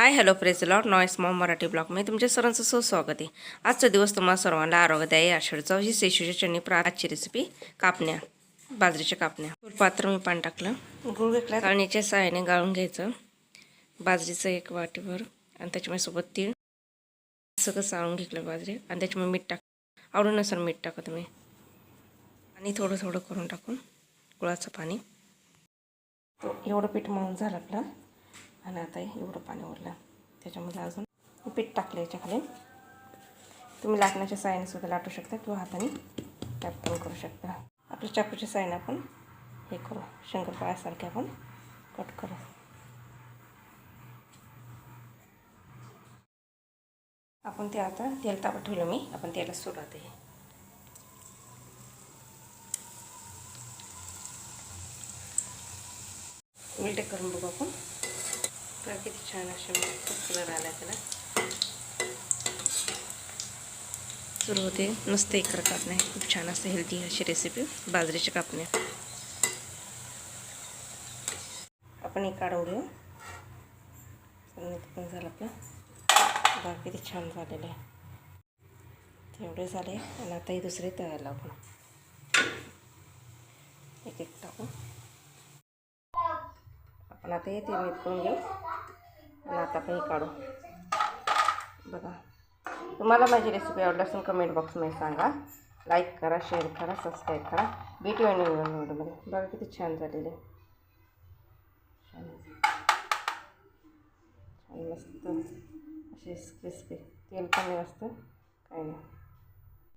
हाय hello प्रेज लॉट नॉईस मॉम मराठी ब्लॉगमध्ये तुमच्या सर्वांचं सुस्वागत आहे. आजचा दिवस तुम्हाला सर्वांना आरोग्यदायी आषाढचा ही सेशूच्या चटणी प्रा आजची रेसिपी कापण्या बाजरीच्या कापण्या. पात्र मी पाणी टाकलं. गुळ घेतला गाळणीच्या सहाय्याने गाळून घ्यायचं. बाजरीचं एक वाटीभर आणि त्याच्यामुळे सोबत तीळ. सगळं चाळून घेतलं बाजरी आणि त्याच्यामुळे मीठ टाक आवडूनुसार मीठ टाका तुम्ही. आणि थोडं थोडं करून टाकून गुळाचं पाणी. एवढं पीठ मळून झालं आपलं. आणि आता एवढं पाणी ओरलं. त्याच्यामध्ये अजून पीठ टाकलं याच्या खाली तुम्ही लाटण्याच्या साईने सुद्धा लाटू शकता किंवा हाताने टॅप पण करू शकता. आपल्या चाकूच्या साईने आपण हे करू. शंकरपाळ्यासारखे आपण कट करू. आपण ते आता तेल तापत ठेवलं मी. आपण त्याला सुरुवात आहे. उलटे करून बघू आपण. तर किती छान असे मस्त कलर आला त्याला सुरू होते नुसतं इकडं कापणे खूप छान असते हेल्दी अशी रेसिपी बाजरीच्या कापण्या आपण एक काढवूया पण झालं आपलं बघा किती छान झालेलं आहे तेवढे झाले आणि आता ही दुसरी तयार आपण एक एक टाकू आपण आता हे तेल करून घेऊ आता काही हे काढू. बघा. तुम्हाला माझी रेसिपी आवडली असेल कमेंट बॉक्समध्ये सांगा. लाईक करा शेअर करा सबस्क्राईब करा. भेटू आणि व्हिडिओमध्ये बघा किती छान झालेले छान मस्त. असे क्रिस्पी तेल पण असतं काही नाही.